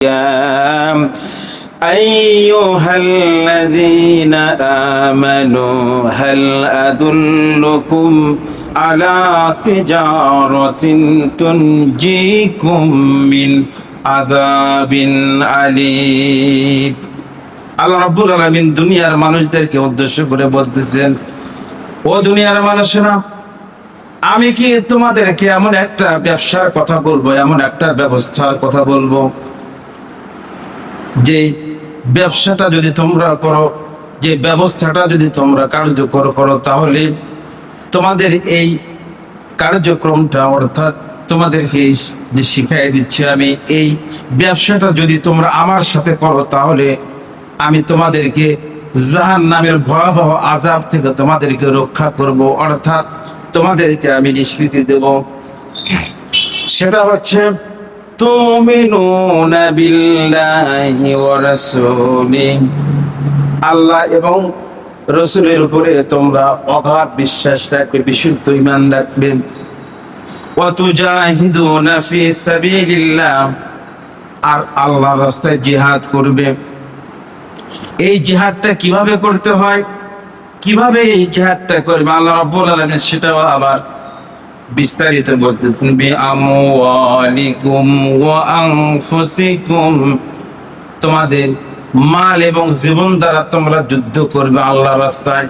الأيام أيها الذين آمنوا هل أدلكم على تجارة تنجيكم من عذاب أليم আল্লাহ রাব্বুল আলামিন দুনিয়ার মানুষদেরকে উদ্দেশ্য করে বলতেছেন ও দুনিয়ার মানুষেরা আমি কি তোমাদেরকে এমন একটা ব্যবসার কথা বলবো এমন একটা ব্যবস্থার কথা বলবো যে ব্যবসাটা যদি তোমরা করো, যে ব্যবস্থাটা যদি তোমরা কার্যকর করো, তাহলে তোমাদের এই কার্যক্রমটা অর্থাৎ তোমাদেরকে যে শিখাই দিচ্ছি আমি, এই ব্যবসাটা যদি তোমরা আমার সাথে করো, তাহলে আমি তোমাদেরকে জাহান নামের ভয়াবহ আজাব থেকে তোমাদেরকে রক্ষা করব। অর্থাৎ তোমাদেরকে আমি নিষ্কৃতি দেব। সেটা হচ্ছে তুমিনুনা বিল্লাহি ওয়া রাসূলিহি আল্লাহ এবং রসুলের উপরে তোমরা অগাধ বিশ্বাস রাখবে, বিশুদ্ধ ইমান রাখবে। ওয়াতুজাহিদুনা ফি সাবিলিল্লাহ। আর আল্লাহ রাস্তায় জিহাদ করবে। এই জিহাদটা কীভাবে করতে হয়? কীভাবে এই জিহাদটা করবে? আল্লাহ রাব্বুল আলামিন সেটাও আবার বিস্তারিত বলতেছেন তোমাদের মাল এবং জীবন দ্বারা তোমরা যুদ্ধ করবে আল্লাহ রাস্তায়।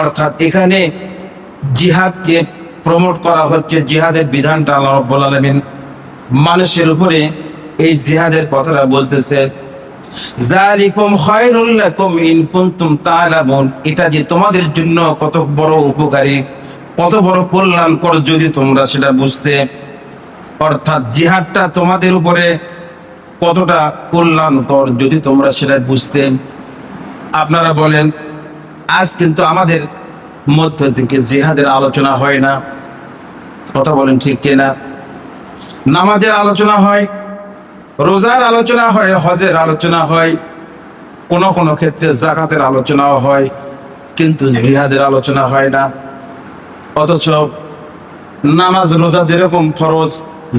অর্থাৎ এখানে জিহাদকে প্রমোট করা হচ্ছে, জিহাদের বিধানটা আল্লাহ রাব্বুল আলামিন মানুষের উপরে এই জিহাদের কথাটা বলতেছে জালিকুম খায়রুল লাকুম ইন কুনতুম তা'লামুন এটা যে তোমাদের জন্য কত বড় উপকারী। কত বড় কল্যাণকর যদি তোমরা সেটা বুঝতে। অর্থাৎ জিহাদটা তোমাদের উপরে কতটা কল্যাণকর যদি তোমরা সেটা বুঝতে। আপনারা বলেন, আজ কিন্তু আমাদের মধ্য থেকে জিহাদের আলোচনা হয় না। কথা বলেন ঠিক কিনা? নামাজের আলোচনা হয়, রোজার আলোচনা হয়, হজের আলোচনা হয়, কোন কোন ক্ষেত্রে জাকাতের আলোচনাও হয়, কিন্তু জিহাদের আলোচনা হয় না। অথচ নামাজ, রোজা যেরকম ফরজ,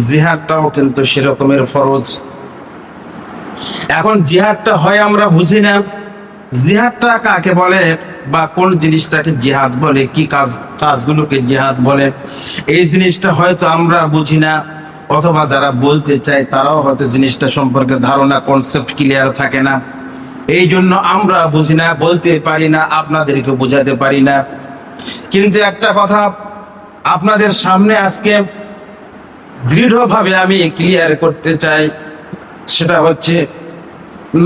জিহাদটাও কিন্তু সেরকমের ফরজ। এখন জিহাদটা হয় আমরা বুঝি না। জিহাদটা কাকে বলে বা কোন জিনিসটাকে জিহাদ বলে, কি কাজ, কাজগুলোকে জিহাদ বলে, এই জিনিসটা হয়তো আমরা বুঝি না। অথবা যারা বলতে চায়, তারাও হয়তো জিনিসটা সম্পর্কে ধারণা কনসেপ্ট ক্লিয়ার থাকে না। এই জন্য আমরা বুঝি না, বলতে পারি না আপনাদেরকে বোঝাতে পারি না। কিন্তু একটা কথা আপনাদের সামনে আজকে দৃঢ়ভাবে আমি ক্লিয়ার করতে চাই, সেটা হচ্ছে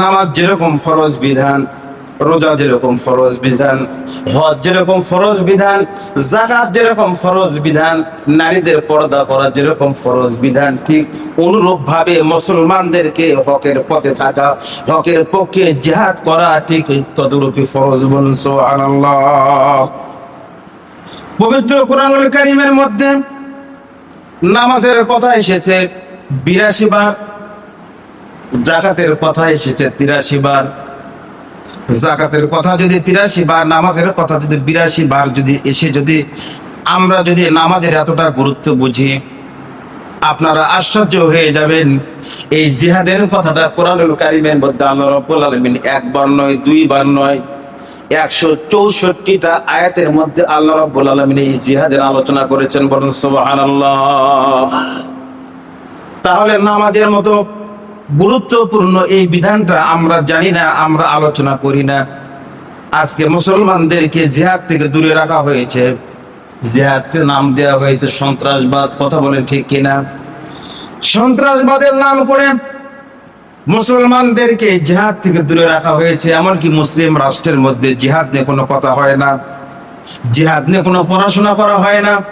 নামাজ যেরকম ফরজ বিধান, রোজা যেরকম ফরজ বিধান, হজ যেরকম ফরজ বিধান জাকাত যেরকম ফরজ বিধান, নারীদের পর্দা করা যেরকম ফরজ বিধান, ঠিক অনুরূপ ভাবে মুসলমানদেরকে হকের পথে থাকা, হকের পক্ষে জেহাদ করা, ঠিক তদরূপী ফরজ বলুন, সুবহানাল্লাহ। পবিত্র কোরআনুল কারীমের মধ্যে নামাজের কথা এসেছে বিরাশি বার জাকাতের কথা এসেছে তিরাশি বার জাকাতের কথা যদি তিরাশি বার, নামাজের কথা যদি বিরাশি বার যদি এসে যদি আমরা যদি নামাজের এতটা গুরুত্ব বুঝি, আপনারা আশ্চর্য হয়ে যাবেন। এই জিহাদের কথাটা কোরআনুল কারিমের মধ্যে আল্লাহ রাব্বুল আলামিন একবার নয়, দুইবার নয় একশো চৌষট্টিটা আয়াতের মধ্যে আল্লাহ রাব্বুল আলামিন এই জিহাদের আলোচনা করেছেন, বলুন সুবহানাল্লাহ। তাহলে নামাজের মতো গুরুত্বপূর্ণ এই বিধানটা আমরা জানি না, আমরা আলোচনা করি না। আজকে মুসলমানদেরকে জেহাদ থেকে দূরে রাখা হয়েছে। জিহাদকে নাম দেওয়া হয়েছে সন্ত্রাসবাদ, কথা বলে ঠিক কিনা? সন্ত্রাসবাদের নাম করে মুসলমানদেরকে জিহাদ থেকে দূরে রাখা হয়েছে, এমনকি মুসলিম রাষ্ট্রের মধ্যে জিহাদ নিয়ে কোনো কথা হয় না, জিহাদ নিয়ে কোনো পড়াশোনা করা হয় না,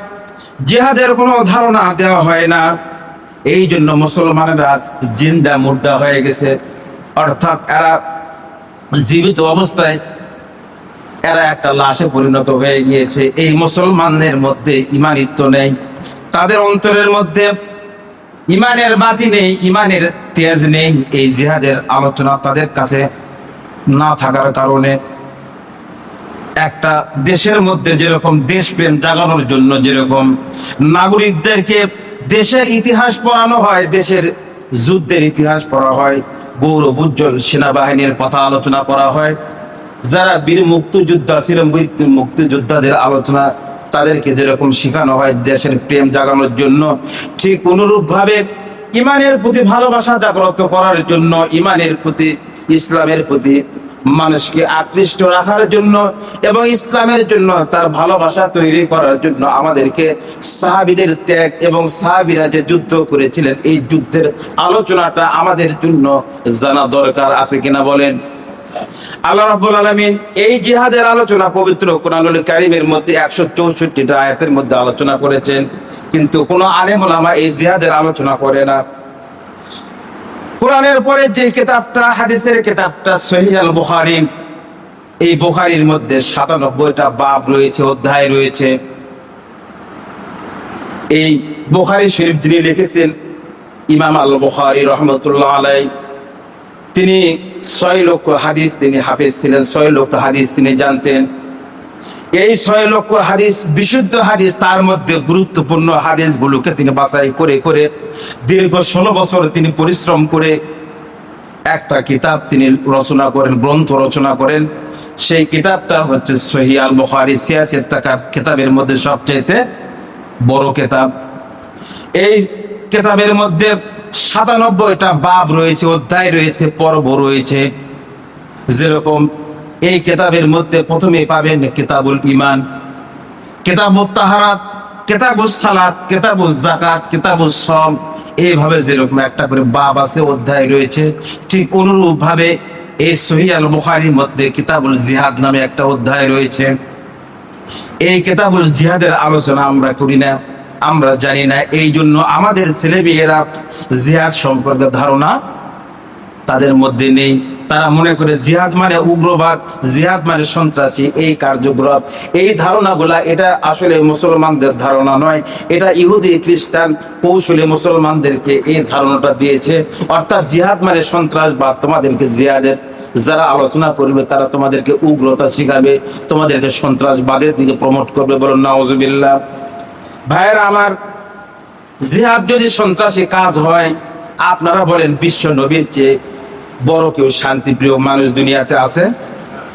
জিহাদের কোনো ধারণা দেওয়া হয় না। এই জন্য মুসলমানেরা জিন্দা মুর্দা হয়ে গেছে। অর্থাৎ এরা জীবিত অবস্থায় এরা একটা লাশে পরিণত হয়ে গিয়েছে। এই মুসলমানদের মধ্যে ইমানিত্ব নেই। তাদের অন্তরের মধ্যে ইমানের বাতি নেই, ইমানের তেজ নেই, এই জিহাদের আলোচনা তাদের কাছে না থাকার কারণে একটা দেশের মধ্যে যেরকম দেশপ্রেম জাগানোর জন্য যেরকম নাগরিকদেরকে দেশের ইতিহাস পড়ানো হয়, দেশের যুদ্ধের ইতিহাস পড়া হয় গৌরব উজ্জ্বল সেনাবাহিনীর কথা আলোচনা করা হয়, যারা বীর মুক্তিযোদ্ধা ছিলেন মুক্তিযোদ্ধাদের আলোচনা তাদেরকে যেরকম শেখানো হয় দেশের প্রেম জাগানোর জন্য, ঠিক অনুরূপ ভাবে ইমানের প্রতি ভালোবাসা জাগ্রত করার জন্য, ইমানের প্রতি, ইসলামের প্রতি মানুষকে আকৃষ্ট রাখার জন্য এবং ইসলামের জন্য তার ভালোবাসা তৈরি করার জন্য আমাদেরকে সাহাবিদের ত্যাগ এবং সাহাবিরা যে যুদ্ধ করেছিলেন, এই যুদ্ধের আলোচনাটা আমাদের জন্য জানা দরকার আছে কিনা বলেন? আল্লাহ রাব্বুল আলামিন এই জিহাদের আলোচনা পবিত্র কোরআনুল কারীমের মধ্যে 164টা আয়াতের মধ্যে আলোচনা করেছেন, কিন্তু এই জিহাদের আলোচনা করে না। কোরআনের পরে যে কিতাবটা, হাদিসের কিতাবটা, সহিহ আল এই বুখারীর মধ্যে 97টা বাব রয়েছে, অধ্যায় রয়েছে। এই বুখারী শরীফ যিনি লিখেছেন, ইমাম আল বুখারী রহমতুল্লাহ আলাই তিনি ছয় লক্ষ হাদিস তিনি হাফিজ ছিলেন, ছয় লক্ষ হাদিস তিনি জানতেন। এই ছয় লক্ষ হাদিস বিশুদ্ধ হাদিস, তার মধ্যে গুরুত্বপূর্ণ হাদিসগুলোকে তিনি বাছাই করে করে দীর্ঘ ষোলো বছর তিনি পরিশ্রম করে একটা কিতাব তিনি রচনা করেন, গ্রন্থ রচনা করেন। সেই কিতাবটা হচ্ছে সহি আল বখারি সিয়াসের কিতাবের মধ্যে সবচাইতে বড় কিতাব। এই কিতাবের মধ্যে সাতানব্বইটা বাব রয়েছে, অধ্যায় রয়েছে, পর্ব রয়েছে। যেরকম এই কেতাবের মধ্যে প্রথমে পাবেন কিতাবুল ইমান কেতাবুল তাহারাত কেতাবুল সালাত কেতাবুল জাকাত কেতাবুল সম এইভাবে যেরকম একটা করে বাব আছে, অধ্যায় রয়েছে। ঠিক অনুরূপ ভাবে এই সহিয়াল আল বুখারির মধ্যে কিতাবুল জিহাদ নামে একটা অধ্যায় রয়েছে। এই কেতাবুল জিহাদের আলোচনা আমরা করি না। আমরা জানি না এই জন্য আমাদের ছেলে মেয়েরা জিহাদ সম্পর্কে ধারণা তাদের মধ্যে নেই। তারা মনে করে জিহাদ মানে উগ্রবাদ, জিহাদ মানে সন্ত্রাসী, এই কার্যকলাপ। এই ধারণাগুলা, এটা আসলে মুসলমানদের ধারণা নয়, এটা ইহুদি খ্রিস্টান কৌশলে মুসলমানদেরকে এই ধারণাটা দিয়েছে। অর্থাৎ জিহাদ মানে সন্ত্রাসবাদ, তোমাদেরকে জিহাদের যারা আলোচনা করবে, তারা তোমাদেরকে উগ্রতা শিখাবে, তোমাদেরকে সন্ত্রাসবাদের দিকে প্রমোট করবে বলুন নওয়াজুবিল্লাহ ভাইয়েরা আমার জিহাদ যদি সন্ত্রাসী কাজ হয়, আপনারা বলেন বিশ্ব নবীর চেয়ে বড় কেউ শান্তিপ্রিয় মানুষ দুনিয়াতে আছে?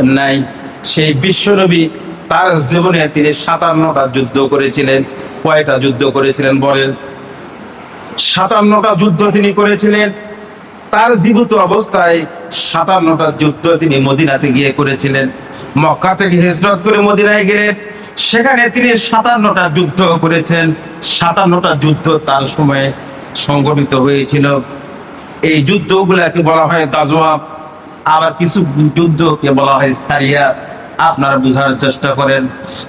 নাই। সেই বিশ্ব নবী তার জীবনে তিনি সাতান্নটা যুদ্ধ করেছিলেন। কয়টা যুদ্ধ করেছিলেন বলেন? সাতান্নটা যুদ্ধ তিনি করেছিলেন। তার জীবিত অবস্থায় সাতান্নটা যুদ্ধ তিনি মদিনাতে গিয়ে করেছিলেন। মক্কা থেকে হিজরত করে মদিনায় গেলেন। সেখানে তিনি সাতান্নটা যুদ্ধ করেছেন। সাতান্নটা যুদ্ধ তার সময়ে সংগঠিত হয়েছিল। এই যুদ্ধগুলাকে বলা হয় গাজোয়া আবার কিছু যুদ্ধকে বলা হয় সারিয়া। আপনারা বোঝার চেষ্টা করেন।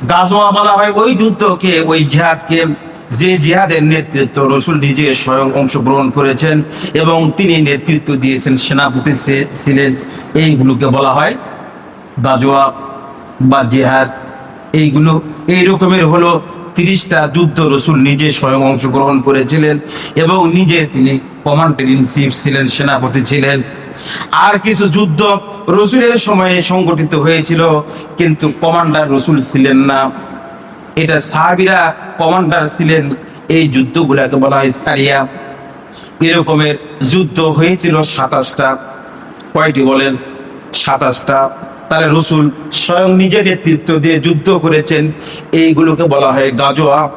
গাজোয়া বলা হয় ওই যুদ্ধকে, ওই জিহাদকে, যে জিহাদের নেতৃত্ব রসুল নিজে স্বয়ং অংশগ্রহণ করেছেন এবং তিনি নেতৃত্ব দিয়েছেন, সেনাপতি ছিলেন। এইগুলোকে বলা হয় গাজোয়া বা জিহাদ, এইগুলো এই রকমের হলো তিরিশটা যুদ্ধ রসুল নিজে স্বয়ং অংশগ্রহণ করেছিলেন এবং নিজে তিনি কমান্ডার ইন চিফ ছিলেন, সেনাপতি ছিলেন। আর কিছু যুদ্ধ রসুলের সময়ে সংগঠিত হয়েছিল, কিন্তু কমান্ডার রসুল ছিলেন না। এটা সাহাবিরা কমান্ডার ছিলেন, এই যুদ্ধগুলাকে বলা হয় সারিয়া। এরকমের যুদ্ধ হয়েছিল সাতাশটা। কয়টি বলেন? সাতাশটা। তাহলে রসুল স্বয়ং নিজের নেতৃত্ব দিয়ে যুদ্ধ করেছেন। এইগুলোকে বলা হয় গাজোয়া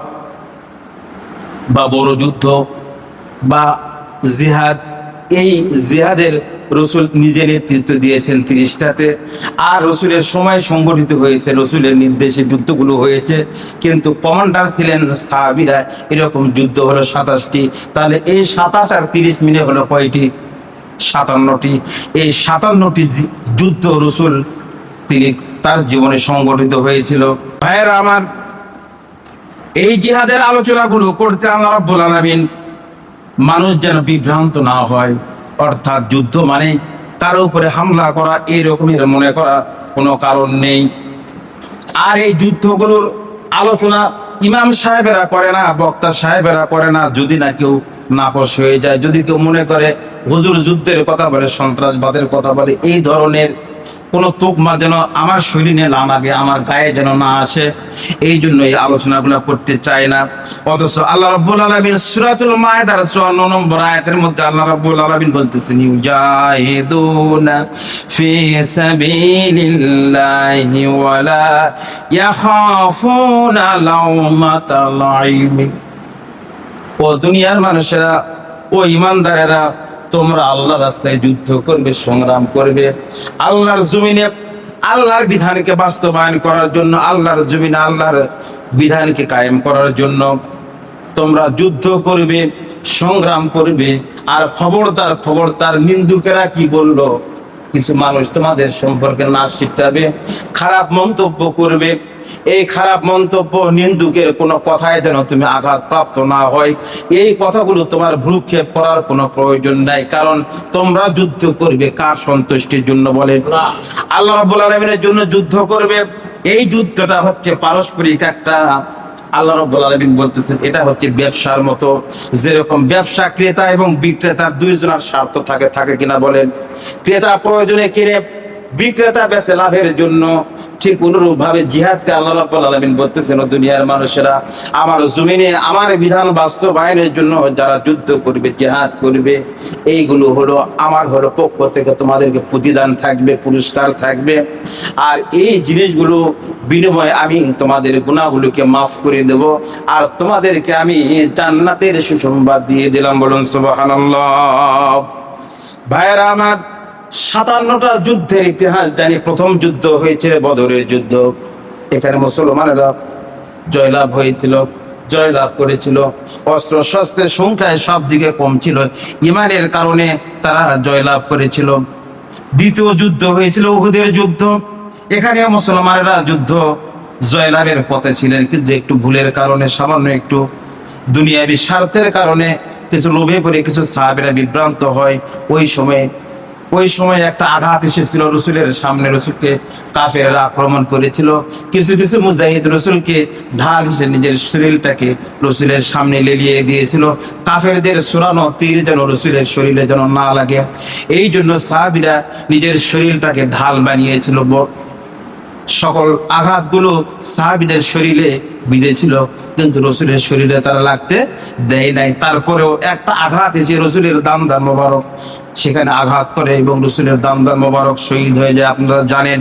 বা বড় যুদ্ধ বা জিহাদ। এই জিহাদের রসুল নিজে নেতৃত্ব দিয়েছেন তিরিশটাতে। আর রসুলের সময় সংগঠিত হয়েছে, রসুলের নির্দেশে যুদ্ধগুলো হয়েছে। কিন্তু কমান্ডার ছিলেন সাহাবিরা, এরকম যুদ্ধ হলো সাতাশটি। তাহলে এই সাতাশ আর তিরিশ মিলে হলো কয়টি? সাতান্নটি। এই সাতান্নটি যুদ্ধ রসুল তিনি তার জীবনে সংগঠিত হয়েছিল। ভাইয়েরা আমার, এই জিহাদের আলোচনাগুলো করতে আল্লাহ রাব্বুল মানুষ যেন বিভ্রান্ত না হয়। অর্থাৎ যুদ্ধ মানে কারও উপরে হামলা করা এই রকমের মনে করা কোনো কারণ নেই। আর এই যুদ্ধগুলোর আলোচনা ইমাম সাহেবেরা করে না, বক্তা সাহেবেরা করে না। যদি না কেউ নাকশ হয়ে যায়, যদি কেউ মনে করে হুজুর যুদ্ধের কথা বলে, সন্ত্রাসবাদের কথা বলে, এই ধরনের কোনো তোকমা যেন আমার শরীরে না লাগে, আমার গায়ে যেন না আসে, এই জন্য এই আলোচনাগুলো করতে চাই না। অথচ আল্লাহ রাব্বুল আলামিন সূরাতুল মায়েদার 54 নম্বর আয়াতের মধ্যে আল্লাহ রাব্বুল আলামিন বলতেছেন, ইউজাহিদুনা ফি সাবিলিল্লাহি ওয়ালা ইয়াখাফুনা লাউমাতা লাইম ও দুনিয়ার মানুষেরা, ও ইমানদারেরা তোমরা আল্লাহ রাস্তায় যুদ্ধ করবে, সংগ্রাম করবে। আল্লাহর জমিনে, আল্লাহর বিধানকে বাস্তবায়ন করার জন্য, আল্লাহর জমিনে আল্লাহর বিধানকে কায়েম করার জন্য তোমরা যুদ্ধ করবে, সংগ্রাম করবে। আর খবরদার খবরদার নিন্দুকেরা কি বলল? কিছু মানুষ তোমাদের সম্পর্কে নাক শিখতে খারাপ মন্তব্য করবে। এই খারাপ মন্তব্য নিন্দুকের কোনো কথায় যেন তুমি আঘাত প্রাপ্ত না হয়। এই কথাগুলো তোমার ভ্রুক্ষেপ করার কোনো প্রয়োজন নাই। কারণ তোমরা যুদ্ধ করবে কার সন্তুষ্টির জন্য বলে? আল্লাহ রাব্বুল আলামিনের জন্য যুদ্ধ করবে। এই যুদ্ধটা হচ্ছে পারস্পরিক একটা আল্লাহ রাব্বুল আলামিন বলতেছেন এটা হচ্ছে ব্যবসার মতো। যেরকম ব্যবসা ক্রেতা এবং বিক্রেতার দুইজনের স্বার্থ থাকে থাকে কিনা বলেন? ক্রেতা প্রয়োজনে কিনে বিক্রেতা বেচে লাভের জন্য ঠিক অনুরূপ ভাবে জিহাদকে আল্লাহ রাব্বুল আলামিন বলতেছেন দুনিয়ার মানুষেরা, আমার জমিনে, আমার বিধান বাস্তবায়নের জন্য যারা যুদ্ধ করবে, জিহাদ করবে, এইগুলো হলো, আমার হলো পক্ষ থেকে তোমাদেরকে প্রতিদান থাকবে, পুরস্কার থাকবে। আর এই জিনিসগুলো বিনিময়ে আমি তোমাদের গুণাগুলোকে মাফ করে দেব, আর তোমাদেরকে আমি জান্নাতের সুসংবাদ দিয়ে দিলাম বলুন, সুবহানাল্লাহ। ভাইয়েরা আমার সাতান্নটা যুদ্ধের ইতিহাস জানি। প্রথম যুদ্ধ হয়েছে বদরের যুদ্ধ। এখানে মুসলমানেরা জয়লাভ হয়েছিল, জয়লাভ করেছিল। অস্ত্র শস্ত্রের সংখ্যায় সব দিকে কম ছিল। ইমানের কারণে তারা জয়লাভ করেছিল। দ্বিতীয় যুদ্ধ হয়েছিল উহুদের যুদ্ধ। এখানে মুসলমানেরা যুদ্ধ জয়লাভের পথে ছিলেন। কিন্তু একটু ভুলের কারণে, সামান্য একটু দুনিয়াবি স্বার্থের কারণে কিছু লোভে পড়ে কিছু সাহাবেরা বিভ্রান্ত হয়। ওই সময় ওই সময় একটা আঘাত এসেছিল, রসুলের সামনে রসুলকে কাফেররা আক্রমণ করেছিল। কিছু কিছু মুজাহিদ রসুলকে ঢাল হিসেবে নিজের শরীরটাকে রসুলের সামনে লেলিয়ে দিয়েছিল। কাফেরদের সুরানো তীর যেন রসুলের শরীরে যেন না লাগে। এই জন্য সাহাবিরা নিজের শরীরটাকে ঢাল বানিয়েছিল। সকল আঘাতগুলো সাহাবিদের শরীরে বিঁধেছিল, কিন্তু রসুলের শরীরে তারা লাগতে দেয় নাই। তারপরেও একটা আঘাত এসে রসুলের দামদার মোবারক সেখানে আঘাত করে এবং রসুলের দাম দাম মোবারক শহীদ হয়ে যায়। আপনারা জানেন